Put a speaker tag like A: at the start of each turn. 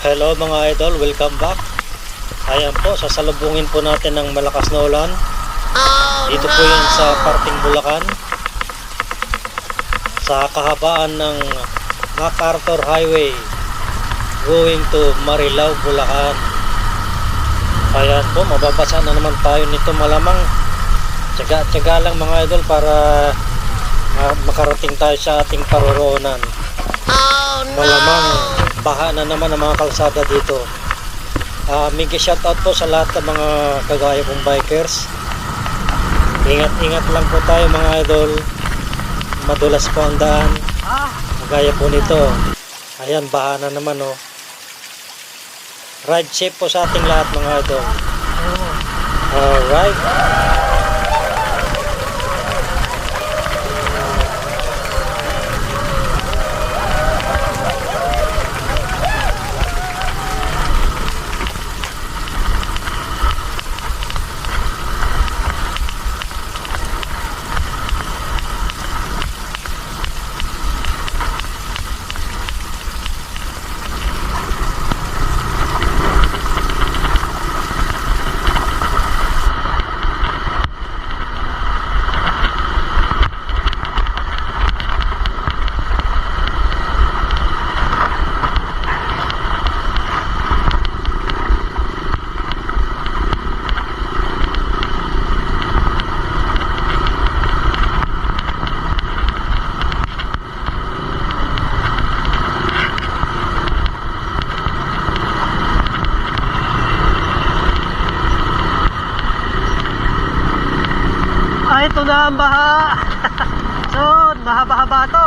A: Hello mga idol, welcome back. Ayan po, sasalubungin po natin ng malakas na ulan. Dito po yan sa parting Bulacan. Sa kahabaan ng MacArthur Highway going to Marilao, Bulacan. Ayan po, mababasa na naman tayo nito malamang. Tsaga-tsaga lang mga idol para makarating tayo sa ating paroroonan. Malamang baha na naman ang mga kalsada dito. Uh, Migi shoutout po sa lahat ng mga kagaya kong bikers. Ingat-ingat lang po tayo mga idol. Madulas po ang daan. Kagaya po nito. Ayan, baha na naman oh. Ride safe po sa ating lahat mga idol. Alright. Na ang baha. so, mahaba-haba to.